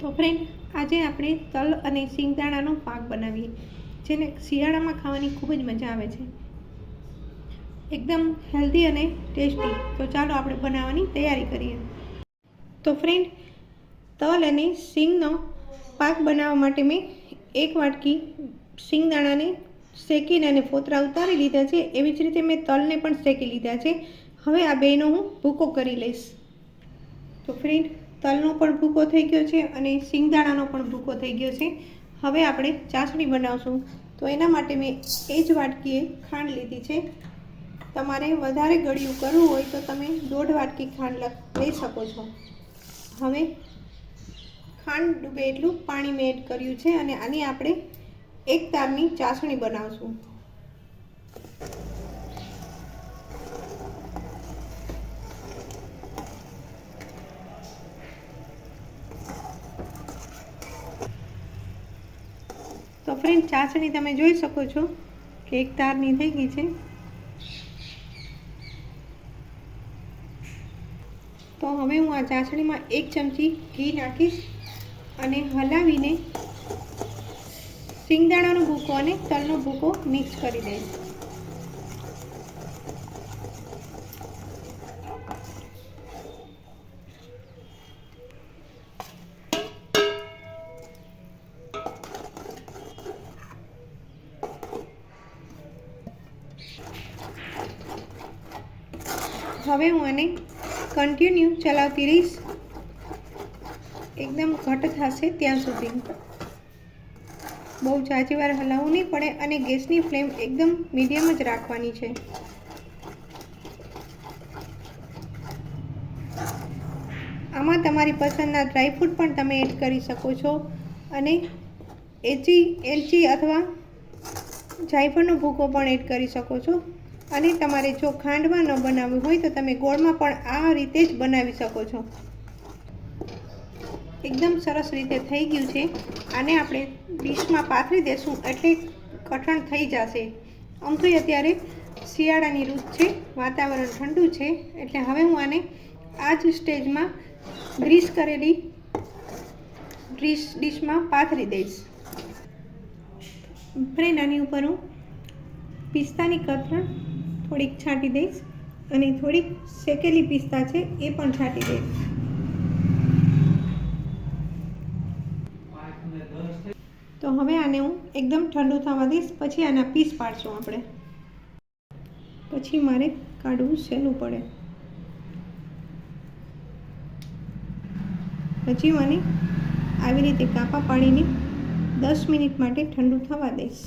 તો ફ્રેન્ડ આજે આપણે તલ અને સિંગદાણાનો પાક બનાવીએ, જેને શિયાળામાં ખાવાની ખૂબ જ મજા આવે છે. એકદમ હેલ્ધી અને ટેસ્ટી તો ચાલો આપણે બનાવવાની તૈયારી કરીએ. તો ફ્રેન્ડ તલ અને સિંગનો પાક બનાવવા માટે મેં એક વાટકી સિંગદાણાને શેકીને અને ફોતરા ઉતારી લીધા છે. એવી જ રીતે મેં તલને પણ શેકી લીધા છે. હવે આ બેનો હું ભૂકો કરી લઈશ. તો ફ્રેન્ડ તલનો પણ ભૂકો થઈ ગયો છે અને સિંગદાણાનો પણ ભૂકો થઈ ગયો છે. હવે આપણે ચાસણી બનાવશું. તો એના માટે મેં એ જ વાટકીએ ખાંડ લીધી છે. તમારે વધારે ગળ્યું કરવું હોય તો તમે દોઢ વાટકી ખાંડ લઈ શકો છો. હવે ખાંડ ડૂબે એટલું પાણી મેં એડ કર્યું છે અને આની આપણે એક તારની ચાસણી બનાવશું. તો ફ્રેન્ડ ચાસણી તમે જોઈ શકો છો કે એક તારની થઈ ગઈ છે. તો હવે હું આ ચાસણીમાં એક ચમચી ઘી નાખીશ અને હલાવીને સિંગદાણાનો ભૂકો અને તલનો ભૂકો મિક્સ કરી દઈશ. હવે હું આને કન્ટિન્યુ ચલાવતી રહીશ. એકદમ ઘટ થશે ત્યાં સુધી. બહુ જાજી વાર હલાવવું નહીં પડે અને ગેસની ફ્લેમ એકદમ મીડિયમ જ રાખવાની છે. આમાં તમારી પસંદના ડ્રાયફ્રૂટ પણ તમે એડ કરી શકો છો અને એચી, એલચી અથવા જાયફળનો ભૂકો પણ એડ કરી શકો છો. અને તમારે જો ખાંડમાં ન બનાવવું હોય તો તમે ગોળમાં પણ આ રીતે જ બનાવી શકો છો. એકદમ સરસ રીતે થઈ ગયું છે. આને આપણે ડીશમાં પાથરી દેશું એટલે કઠણ થઈ જશે. આમ અત્યારે શિયાળાની ઋતુ છે, વાતાવરણ ઠંડુ છે, એટલે હવે હું આને આ જ સ્ટેજમાં ગ્રીસ કરેલી ડીશ ડીશમાં પાથરી દઈશ. ફ્રેન્ડ આની ઉપર હું પિસ્તાની કતરણ થોડીક છાંટી દઈશ અને થોડીક શેકેલી પિસ્તા છે એ પણ છાંટી દઈશ. તો હવે આને હું એકદમ ઠંડુ થવા દઈશ, પછી આના પીસ પાડશું આપણે. પછી મારે કાઢવું સહેલું પડે. પછી મને આવી રીતે કાપા પાડીને દસ મિનિટ માટે ઠંડુ થવા દઈશ.